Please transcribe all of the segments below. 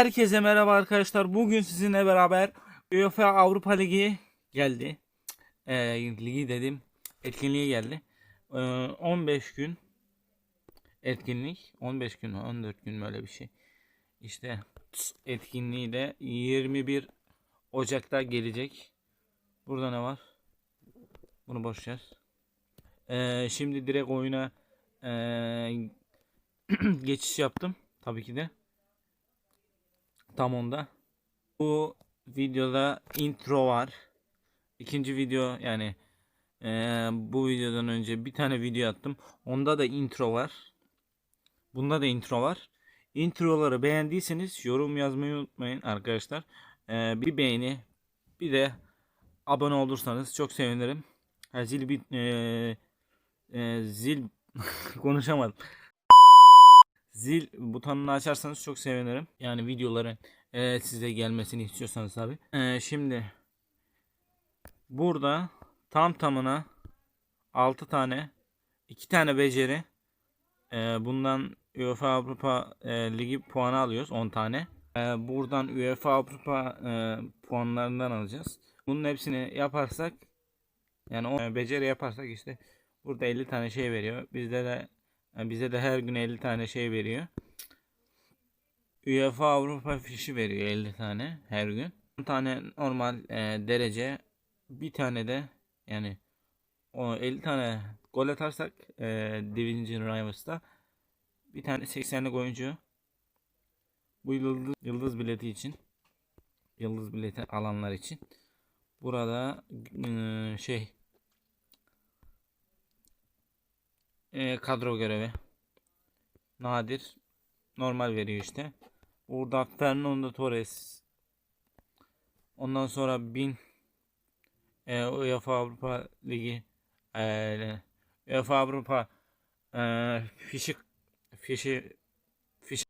Herkese merhaba arkadaşlar. Bugün sizinle beraber UEFA Avrupa Ligi geldi. Ee, ligi dedim. Etkinliğe geldi. Ee, 15 gün etkinlik. 15 gün 14 gün böyle bir şey. İşte etkinliği de 21 Ocak'ta gelecek. Burada ne var? Bunu boş ver. Ee, şimdi direkt oyuna ee, geçiş yaptım. Tabii ki de. Tam onda. Bu videoda intro var. İkinci video yani eee, bu videodan önce bir tane video attım. Onda da intro var. Bunda da intro var. Introları beğendiyseniz yorum yazmayı unutmayın arkadaşlar. Eee, bir beğeni bir de abone olursanız çok sevinirim. Ha, zil bir eee, eee, zil konuşamadım zil butonunu açarsanız çok sevinirim. Yani videoların e, size gelmesini istiyorsanız tabi. E, şimdi burada tam tamına 6 tane 2 tane beceri e, bundan UEFA Avrupa e, Ligi puanı alıyoruz 10 tane. E, buradan UEFA Avrupa e, puanlarından alacağız. Bunun hepsini yaparsak yani o beceri yaparsak işte burada 50 tane şey veriyor. Bizde de yani bize de her gün 50 tane şey veriyor. UEFA Avrupa fişi veriyor 50 tane her gün. 10 tane normal e, derece bir tane de yani o 50 tane gol atarsak e, Division Rivals'ta bir tane 80'lik oyuncu bu yıldız, yıldız bileti için yıldız bileti alanlar için burada e, şey e, kadro görevi. Nadir. Normal veriyor işte. Burada Fernando Torres. Ondan sonra 1000 e, UEFA Avrupa Ligi e, UEFA Avrupa e, fişi fişi fişi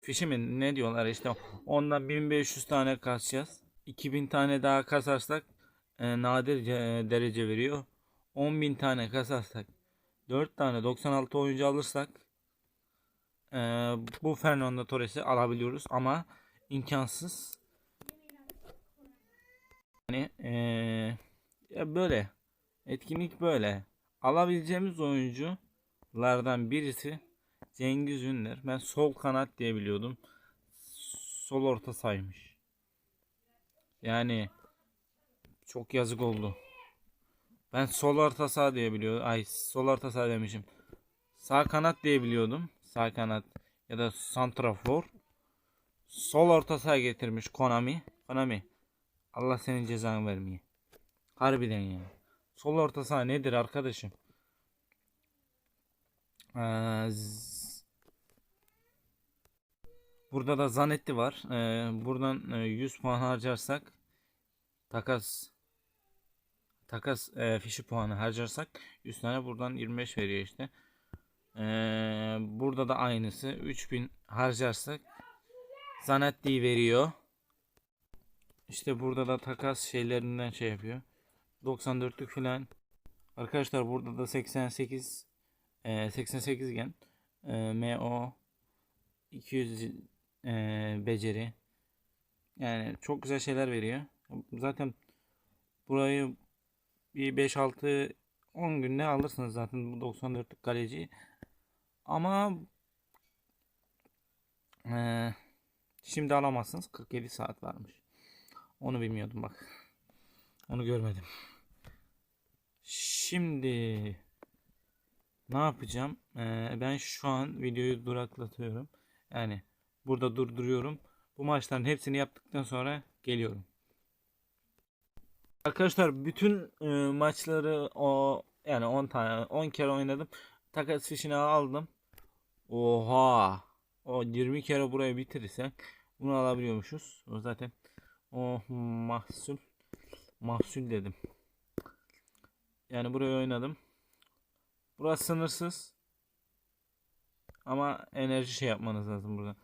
fişi mi ne diyorlar işte ondan 1500 tane kasacağız. 2000 tane daha kasarsak e, nadir e, derece veriyor. 10.000 tane kasarsak 4 tane 96 oyuncu alırsak e, bu Fernando Torres'i alabiliyoruz ama imkansız. Yani e, ya böyle etkinlik böyle. Alabileceğimiz oyunculardan birisi Cengiz Ünder. Ben sol kanat diye biliyordum. Sol orta saymış. Yani çok yazık oldu. Ben sol orta saha diye biliyordum. Ay sol orta saha demişim. Sağ kanat diye biliyordum. Sağ kanat ya da santrafor. Sol orta saha getirmiş Konami. Konami. Allah senin cezanı vermeye. Harbiden ya. Sol orta saha nedir arkadaşım? Ee, Burada da Zanetti var. Ee, buradan e, 100 puan harcarsak takas takas e, fişi puanı harcarsak 100 tane buradan 25 veriyor işte. E, burada da aynısı 3000 harcarsak Zanetti veriyor. İşte burada da takas şeylerinden şey yapıyor. 94'lük filan. Arkadaşlar burada da 88 e, 88 gen e, MO 200 e, beceri yani çok güzel şeyler veriyor. Zaten burayı bir 5-6 10 günde alırsınız zaten bu 94'lük kaleciyi. Ama eee, şimdi alamazsınız. 47 saat varmış. Onu bilmiyordum bak. Onu görmedim. Şimdi ne yapacağım? Eee, ben şu an videoyu duraklatıyorum. Yani burada durduruyorum. Bu maçların hepsini yaptıktan sonra geliyorum. Arkadaşlar bütün e, maçları o yani 10 tane 10 kere oynadım. Takas fişini aldım. Oha. O 20 kere burayı bitirirsek bunu alabiliyormuşuz. O zaten o mahsul mahsul dedim. Yani burayı oynadım. Burası sınırsız. Ama enerji şey yapmanız lazım burada.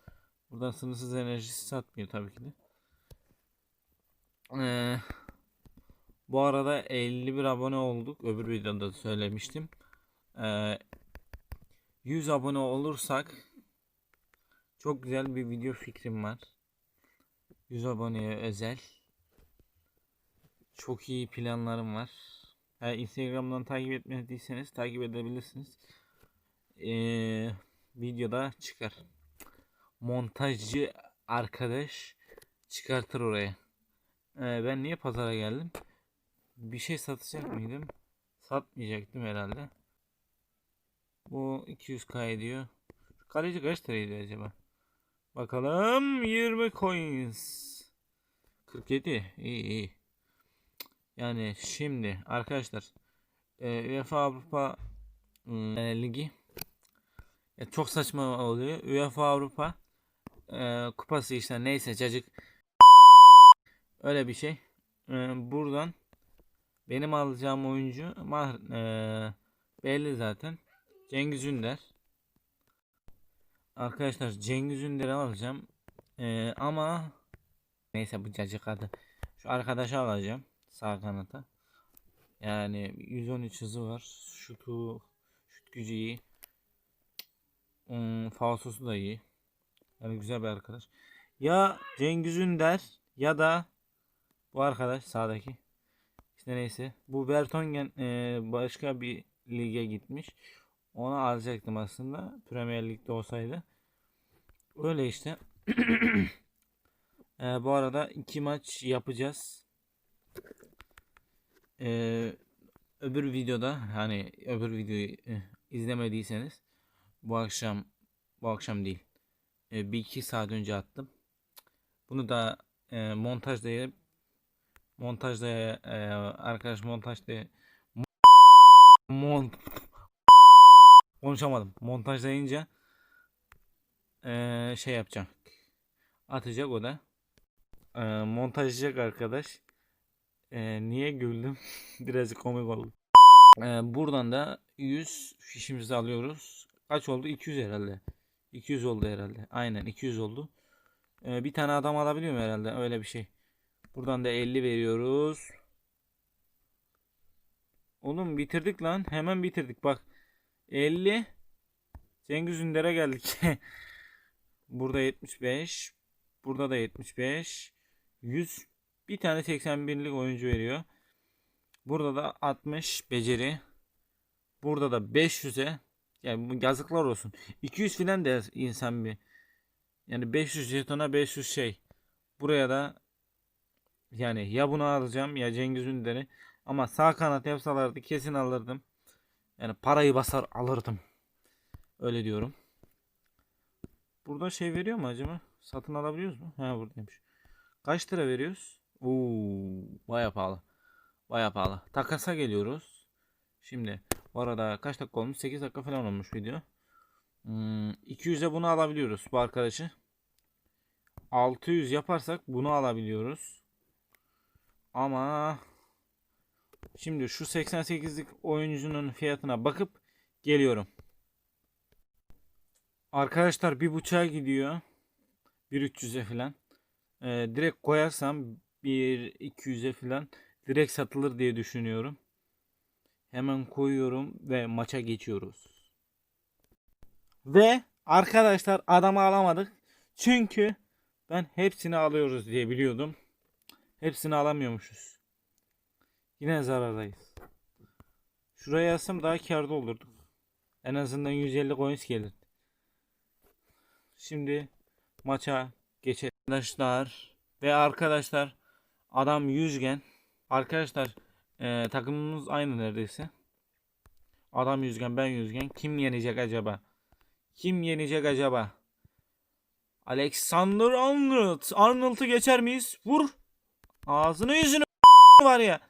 Buradan sınırsız enerjisi satmıyor tabii ki de. Eee bu arada 51 abone olduk. Öbür videoda da söylemiştim. Ee, 100 abone olursak Çok güzel bir video fikrim var. 100 aboneye özel. Çok iyi planlarım var. Eğer Instagram'dan takip etmediyseniz takip edebilirsiniz. Ee, videoda çıkar. Montajcı arkadaş çıkartır oraya. Ee, ben niye pazara geldim? Bir şey satacak mıydım? Satmayacaktım herhalde. Bu 200k ediyor. Şu Kaleci kaç liraydı acaba? Bakalım 20 coins. 47 iyi iyi. Yani şimdi arkadaşlar e, UEFA Avrupa e, Ligi ya çok saçma oluyor. UEFA Avrupa e, kupası işte neyse cacık öyle bir şey. E, buradan benim alacağım oyuncu mah- e, belli zaten. Cengiz Ünder. Arkadaşlar Cengiz Ünder'i alacağım. E, ama neyse bu cacık adı. Şu arkadaşı alacağım sağ kanata. Yani 113 hızı var. Şutu şut gücü iyi. Hmm, falsosu da iyi. Yani güzel bir arkadaş. Ya Cengiz Ünder ya da bu arkadaş sağdaki. İşte neyse. Bu Vertonghen e, başka bir lige gitmiş. Onu alacaktım aslında. Premier Lig'de olsaydı. Öyle işte. E, bu arada iki maç yapacağız. E, öbür videoda hani öbür videoyu e, izlemediyseniz bu akşam bu akşam değil. E, bir iki saat önce attım. Bunu da e, montajlayıp montajda e, arkadaş montajda mont konuşamadım. Montajlayınca e, şey yapacağım. Atacak o da. E, montajlayacak arkadaş. E, niye güldüm? Birazcık komik oldu. E, buradan da 100 fişimizi alıyoruz. Kaç oldu? 200 herhalde. 200 oldu herhalde. Aynen 200 oldu. E, bir tane adam alabiliyor mu herhalde? Öyle bir şey. Buradan da 50 veriyoruz. Oğlum bitirdik lan. Hemen bitirdik. Bak 50 Cengiz Ünder'e geldik. Burada 75. Burada da 75. 100 bir tane 81'lik oyuncu veriyor. Burada da 60 beceri. Burada da 500'e yani yazıklar olsun. 200 filan da insan bir. Yani 500 jetona 500 şey. Buraya da yani ya bunu alacağım ya Cengiz Ünder'i. Ama sağ kanat yapsalardı kesin alırdım. Yani parayı basar alırdım. Öyle diyorum. Burada şey veriyor mu acaba? Satın alabiliyoruz mu? Ha buradaymış. Kaç lira veriyoruz? Oo, baya pahalı. Baya pahalı. Takasa geliyoruz. Şimdi bu arada kaç dakika olmuş? 8 dakika falan olmuş video. Hmm, 200'e bunu alabiliyoruz bu arkadaşı. 600 yaparsak bunu alabiliyoruz. Ama şimdi şu 88'lik oyuncunun fiyatına bakıp geliyorum. Arkadaşlar bir buçuğa gidiyor. 1.300'e falan. Ee, direkt koyarsam 1.200'e falan direkt satılır diye düşünüyorum. Hemen koyuyorum ve maça geçiyoruz. Ve arkadaşlar adamı alamadık. Çünkü ben hepsini alıyoruz diye biliyordum. Hepsini alamıyormuşuz. Yine zarardayız. Şuraya yazsam daha karda olurduk. En azından 150 coins gelir. Şimdi maça geçelim. Arkadaşlar ve arkadaşlar adam 100 gen. Arkadaşlar e, takımımız aynı neredeyse. Adam 100 gen ben 100 gen. Kim yenecek acaba? Kim yenecek acaba? Alexander Arnold. Arnold'u geçer miyiz? Vur. Ağzını yüzünü var ya.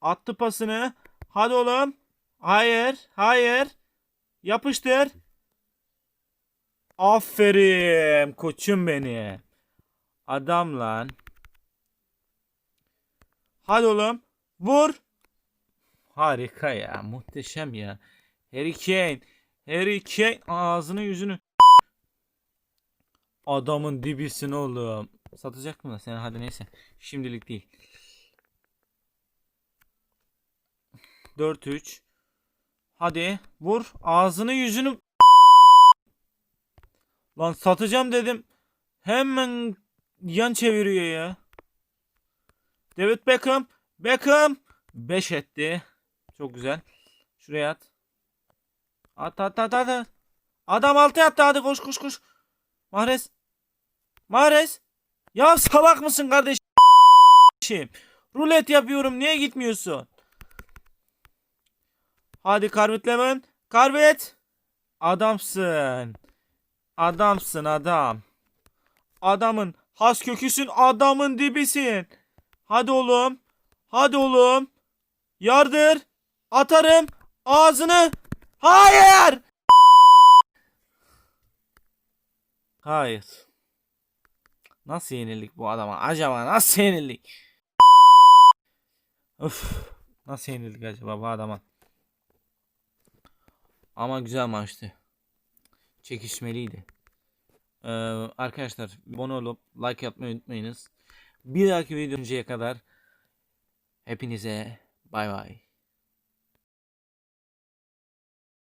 Attı pasını. Hadi oğlum. Hayır. Hayır. Yapıştır. Aferin koçum beni. Adam lan. Hadi oğlum. Vur. Harika ya. Muhteşem ya. Harry Kane. Harry Kane ağzını yüzünü. Adamın dibisin oğlum. Satacak mı sen? Hadi neyse. Şimdilik değil. 4-3. Hadi vur. Ağzını yüzünü Lan satacağım dedim. Hemen yan çeviriyor ya. David Beckham. Beckham. 5 etti. Çok güzel. Şuraya at. At at at at. Adam altı attı hadi koş koş koş. Mahrez. Mahrez. Ya salak mısın kardeşim? Rulet yapıyorum niye gitmiyorsun? Hadi Karvet Levin. Karvet. Adamsın. Adamsın adam. Adamın has köküsün adamın dibisin. Hadi oğlum. Hadi oğlum. Yardır. Atarım. Ağzını. Hayır. Hayır. Nasıl yenildik bu adama? Acaba nasıl yenildik? Öf. Nasıl yenildik acaba bu adama? Ama güzel maçtı. Çekişmeliydi. Ee, arkadaşlar abone olup like yapmayı unutmayınız. Bir dahaki videoya kadar hepinize bay bay.